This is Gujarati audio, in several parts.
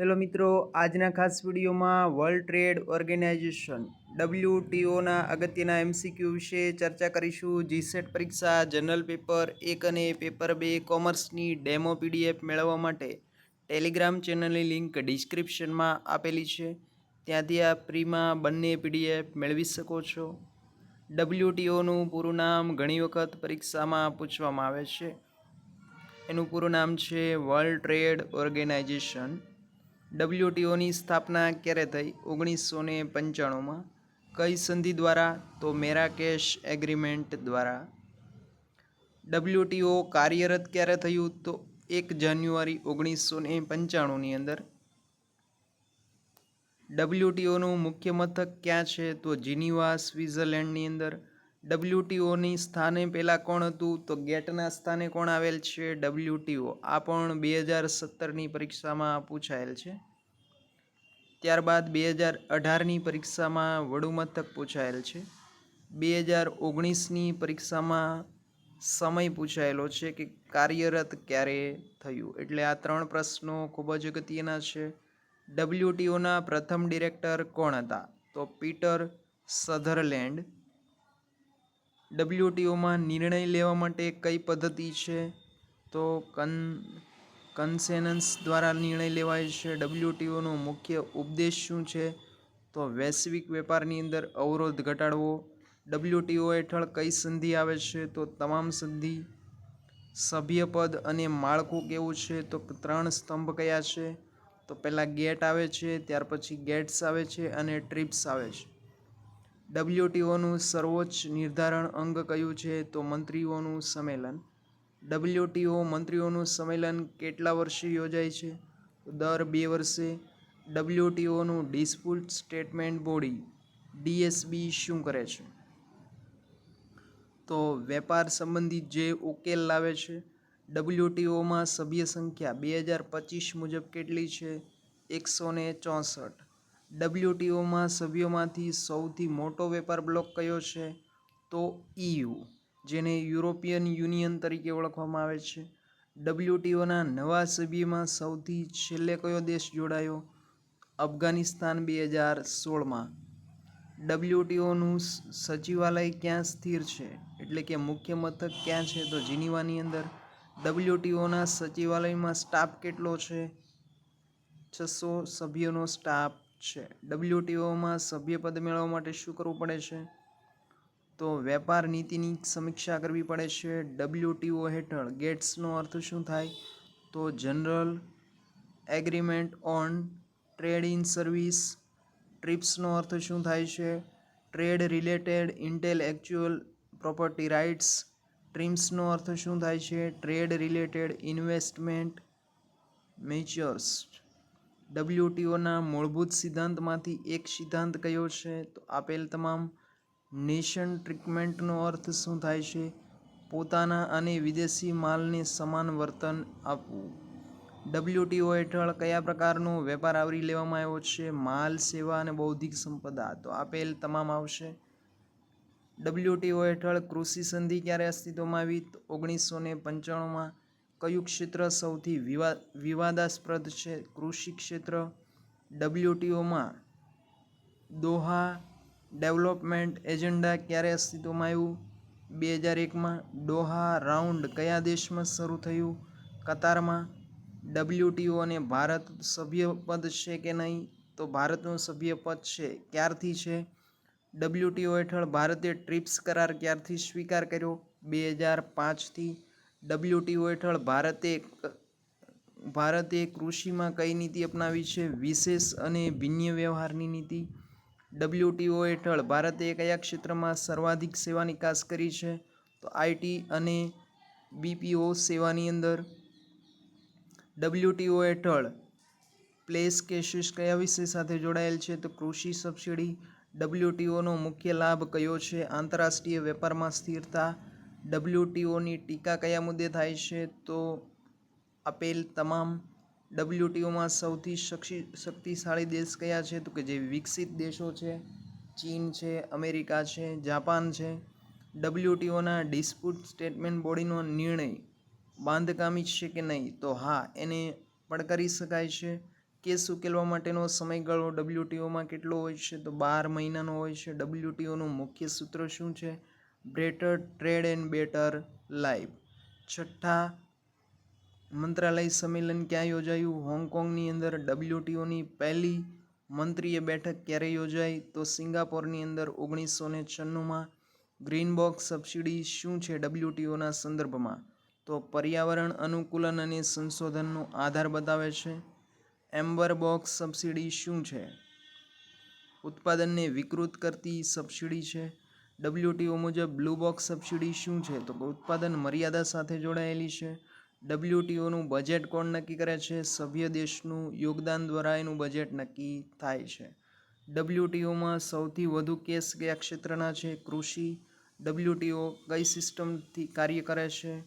હેલો મિત્રો, આજના ખાસ વિડીયોમાં વર્લ્ડ ટ્રેડ ઓર્ગેનાઇઝેશન ડબલ્યુટીઓના અગત્યના એમસીક્યુ વિશે ચર્ચા કરીશું. જીસેટ પરીક્ષા જનરલ પેપર એક અને પેપર બે કોમર્સની ડેમો પીડીએફ મેળવવા માટે ટેલિગ્રામ ચેનલની લિંક ડિસ્ક્રિપ્શનમાં આપેલી છે. ત્યાંથી આ ફ્રીમાં બંને પીડીએફ મેળવી શકો છો. ડબલ્યુટીઓનું પૂરું નામ ઘણી વખત પરીક્ષામાં પૂછવામાં આવે છે. એનું પૂરું નામ છે વર્લ્ડ ટ્રેડ ઓર્ગેનાઇઝેશન ડબલ્યુટીઓની સ્થાપના ક્યારે થઈ? ઓગણીસો ને પંચાણુંમાં. કઈ સંધિ દ્વારા? તો મેરાકેશ એગ્રીમેન્ટ દ્વારા. ડબલ્યુટીઓ કાર્યરત ક્યારે થયું? તો એક જાન્યુઆરી ઓગણીસો ને પંચાણુંની અંદર. ડબલ્યુટીઓનું મુખ્ય મથક ક્યાં છે? તો જીનીવા, સ્વિટ્ઝરલેન્ડની અંદર. ડબલ્યુટીઓની સ્થાને પહેલાં કોણ હતું? તો ગેટના સ્થાને કોણ આવેલ છે? ડબલ્યુટીઓ. આ પણ બે હજાર સત્તરની પરીક્ષામાં પૂછાયેલ છે. ત્યારબાદ બે હજાર અઢારની પરીક્ષામાં વડુ મથક પૂછાયેલ છે. બે હજાર ઓગણીસની પરીક્ષામાં સમય પૂછાયેલો છે કે કાર્યરત ક્યારે થયું? એટલે આ ત્રણ પ્રશ્નો ખૂબ જ અગત્યના છે. ડબલ્યુટીઓના પ્રથમ ડિરેક્ટર કોણ હતા? તો પીટર સધરલેન્ડ ડબલ્યુટીઓમાં નિર્ણય લેવા માટે કઈ પદ્ધતિ છે? તો કન, કન્સેનન્સ દ્વારા નિર્ણય લેવાય છે. ડબલ્યુટીઓનો મુખ્ય ઉપદેશ શું છે? તો વૈશ્વિક વેપારની અંદર અવરોધ ઘટાડવો. ડબલ્યુટીઓ હેઠળ કઈ સંધિ આવે છે? તો તમામ સંધિ. સભ્યપદ અને માળખું કેવું છે? તો ત્રણ સ્તંભ કયા છે? તો પહેલાં ગેટ આવે છે, ત્યાર પછી ગેટ્સ આવે છે અને ટ્રીપ્સ આવે છે. ડબલ્યુટીઓનું સર્વોચ્ચ નિર્ધારણ અંગ કયું છે તો મંત્રીઓનું સંમેલન. ડબલ્યુટીઓ મંત્રીઓનું સંમેલન કેટલા વર્ષે યોજાય છે? દર બે વર્ષે ડબલ્યુટીઓનું ડિસ્પ્યુટ સ્ટેટમેન્ટ બોડી ડીએસબી શું કરે છે? તો વેપાર સંબંધિત જે ઉકેલ લાવે છે, ડબલ્યુટીઓમાં સભ્ય સંખ્યા બે હજાર પચીસ મુજબ કેટલી છે? એકસો ને ચોસઠ. ડબલ્યુટીઓમાં સભ્યોમાંથી સૌથી મોટો વેપાર બ્લોક કયો છે? તો ઇયુ જેને યુરોપિયન યુનિયન તરીકે ઓળખવામાં આવે છે. ડબલ્યુટીઓના નવા સભ્યમાં સૌથી છેલ્લે કયો દેશ જોડાયો? અફઘાનિસ્તાન બે હજાર સોળમાં. ડબલ્યુટીઓનું સચિવાલય ક્યાં સ્થિર છે? એટલે કે મુખ્ય મથક ક્યાં છે? તો જીનીવાની અંદર. ડબલ્યુટીઓના સચિવાલયમાં સ્ટાફ કેટલો છે? છસો સભ્યોનો સ્ટાફ છે. ડબલ્યુટીઓમાં સભ્યપદ મેળવવા માટે શું કરવું પડે છે? તો વેપાર નીતિની સમીક્ષા કરવી પડે છે. ડબલ્યુટીઓ હેઠળ ગેટ્સનો અર્થ શું થાય? તો general agreement on trade in service. ટ્રીપ્સનો અર્થ શું થાય છે? Trade related intellectual property rights. ટ્રીમ્સનો અર્થ શું થાય છે? Trade related investment measures. ડબલ્યુટીઓના મૂળભૂત સિદ્ધાંતમાંથી એક સિદ્ધાંત કયો છે? તો આપેલ તમામ નેશન ટ્રીટમેન્ટનો અર્થ શું થાય છે? પોતાના અને વિદેશી માલને સમાન વર્તન આપવું. ડબલ્યુટીઓ હેઠળ કયા પ્રકારનો વેપાર આવરી લેવામાં આવ્યો છે? માલ, સેવા અને બૌદ્ધિક સંપદા. તો આપેલ તમામ આવશે. ડબલ્યુટીઓ હેઠળ કૃષિ સંધિ ક્યારે અસ્તિત્વમાં આવી? તો ઓગણીસો ને પંચાણુંમાં કયું ક્ષેત્ર સૌથી વિવા, વિવાદાસ્પદ છે? કૃષિ ક્ષેત્ર, ડબલ્યુટીઓમાં દોહા ડેવલપમેન્ટ એજન્ડા ક્યારે અસ્તિત્વમાં આવ્યું? બે હજાર એકમાં ડોહા રાઉન્ડ કયા દેશમાં શરૂ થયું? કતારમાં ડબલ્યુટીઓ અને ભારત સભ્યપદ છે કે નહીં? તો ભારતનું સભ્યપદ છે, ક્યારથી છે? ડબલ્યુટીઓ હેઠળ ભારતે ટ્રીપ્સ કરાર ક્યારથી સ્વીકાર કર્યો? બે હજાર પાંચથી ડબલ્યુટીઓ હેઠળ ભારતે ભારતે કૃષિમાં કઈ નીતિ અપનાવી છે? વિશેષ અને ભિન્ન વ્યવહારની નીતિ? ડબલ્યુટીઓ હેઠળ ભારતે કયા ક્ષેત્રમાં સર્વાધિક સેવા નિકાસ કરી છે? તો આઈટી અને બીપીઓ સેવાની અંદર ડબલ્યુટીઓ હેઠળ પ્લેસ કેસીસ કયા વિષય સાથે જોડાયેલ છે? તો કૃષિ સબસિડી ડબલ્યુટીઓનો મુખ્ય લાભ કયો છે? આંતરરાષ્ટ્રીય વેપારમાં સ્થિરતા ડબલ્યુટીઓની ટીકા કયા મુદ્દે થાય છે તો આપેલ તમામ ડબલ્યુટીઓમાં સૌથી શક્તિશાળી દેશ કયા છે તો કે જે વિકસિત દેશો છે, ચીન છે, અમેરિકા છે, જાપાન છે, ડબલ્યુટીઓના ડિસ્પ્યુટ સ્ટેટમેન્ટ બોડીનો નિર્ણય બાંધકામી છે કે નહીં? તો હા, એને પડકારી શકાય છે. કેસ ઉકેલવા માટેનો સમયગાળો ડબલ્યુટીઓમાં કેટલો હોય છે? તો બાર મહિનાનો હોય છે. ડબલ્યુટીઓનું મુખ્ય સૂત્ર શું છે? Better trade and better live છઠ્ઠા, મંત્રાલય સંમેલન ક્યાં યોજાયું? હોંગકોંગની અંદર ડબલ્યુટીઓની પહેલી મંત્રીય બેઠક ક્યારે યોજાઈ? તો સિંગાપોરની અંદર ઓગણીસો ને છન્નુંમાં. ગ્રીન બોક્સ સબસિડી શું છે ડબલ્યુટીઓના સંદર્ભમાં? તો પર્યાવરણ અનુકૂલન અને સંશોધનનો આધાર બતાવે છે. એમ્બર બોક્સ સબસિડી શું છે? ઉત્પાદનને વિકૃત કરતી સબસિડી છે. ડબલ્યુટીઓ મુજબ બ્લુ બોક્સ સબસિડી શું છે? તો ઉત્પાદન મર્યાદા સાથે જોડાયેલી છે. ડબલ્યુટીઓનું બજેટ કોણ નક્કી કરે છે? સભ્ય દેશનું યોગદાન દ્વારા એનું બજેટ નક્કી થાય છે. ડબલ્યુટીઓમાં સૌથી વધુ કેસ કયા ક્ષેત્રના છે? કૃષિ. ડબલ્યુટીઓ કઈ સિસ્ટમથી કાર્ય કરે છે?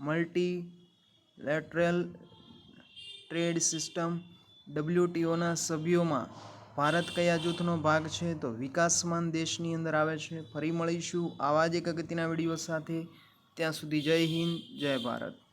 Multilateral trade system. ડબલ્યુટીઓના સભ્યોમાં ભારત કયા જૂથનો ભાગ છે તો વિકાસમાન દેશની અંદર આવે છે. ફરી મળીશું આવા જ એક અગત્યના વીડિયો સાથે. ત્યાં સુધી જય હિન્દ, જય ભારત.